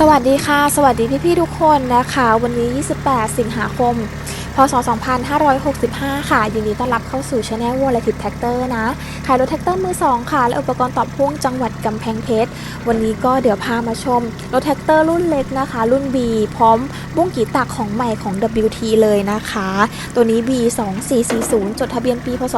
สวัสดีค่ะ สวัสดีพี่ๆทุกคนนะคะ วันนี้ 28 สิงหาคม พศ 2565 ค่ะ ยินดีต้อนรับเข้าสู่ช anel วัวแลทิปแท็กเตอร์นะขายรถแท็กเตอร์มือ 2 ค่ะ และอุปกรณ์ต่อพ่วงจังหวัดกำแพงเพชร วันนี้ก็เดี๋ยวพามาชม รถแท็กเตอร์รุ่นเล็กนะคะ รุ่น B พร้อมบุ้งกีตักของใหม่ของ WT เลยนะคะ ตัวนี้ B 2 4 4 0จดทะเบียนปี พศ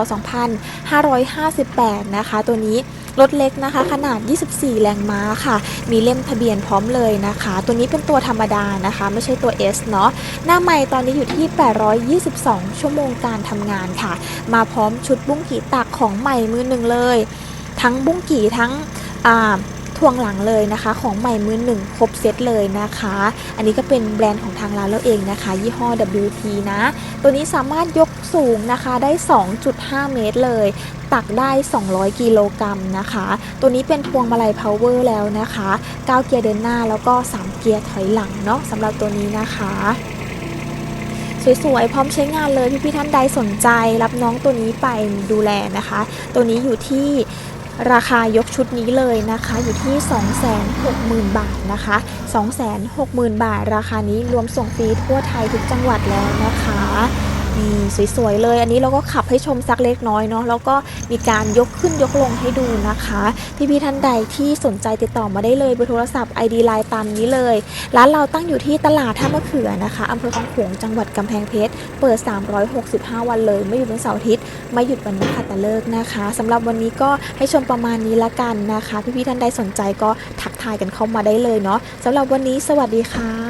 2558 นะคะ ตัวนี้ รถเล็กนะคะ ขนาด 24 แรงม้าค่ะ มีเล่มทะเบียนพร้อมเลยนะคะ ตัวนี้เป็นตัวธรรมดานะคะ ไม่ใช่ตัว S เนาะหน้าใหม่ตอนนี้อยู่ที่ 822 ชั่วโมงการทำงานค่ะ มาพร้อมชุดบุ้งกี่ตักของใหม่มือหนึ่งเลย ทั้งบุ้งกี่ทั้งอ่า ทวงหลังเลยนะคะ ของใหม่มือหนึ่งครบเซตเลยนะคะ อันนี้ก็เป็นแบรนด์ของทางร้านเราเองนะคะ ยี่ห้อ WT นะ ตัวนี้สามารถยกสูงนะคะได้ 2.5 เมตรเลย ตักได้ 200 กิโลกรัมนะคะ ตัวนี้เป็นพวงมาลัย power แล้วนะคะ 9 เกียร์เดินหน้าแล้วก็ 3 เกียร์ถอยหลังเนาะสำหรับตัวนี้นะคะสวยๆ พร้อมใช้งานเลยพี่ๆท่านใดสนใจรับน้องตัวนี้ไปดูแลนะคะ ตัวนี้อยู่ที่ ราคายกชุดนี้เลยนะคะอยู่ที่ 260,000 บาทนะคะ 260,000 บาท ราคานี้รวมส่งฟรีทั่วไทยทุกจังหวัดแล้วนะคะ นี่สวยๆเลย อันนี้เราก็ขับให้ชมสักเล็กน้อยเนาะแล้วก็มีการยกขึ้นยกลงให้ดูนะคะพี่ๆท่านใดที่สนใจติดต่อมาได้เลยเบอร์โทรศัพท์ ID ไลน์ตามนี้เลย ร้านเราตั้งอยู่ที่ตลาดท่ามะเขือนะคะอำเภอคลองขวงจังหวัดกำแพงเพชรเปิด 365 วันเลย ไม่หยุดวันเสาร์อาทิตย์ไม่หยุดวันนักขัตฤกษ์นะคะสำหรับวันนี้ก็ให้ชมประมาณนี้ละกันนะคะ พี่ๆท่านใดสนใจก็ทักทายกันเข้ามาได้เลยเนาะสำหรับวันนี้สวัสดีค่ะ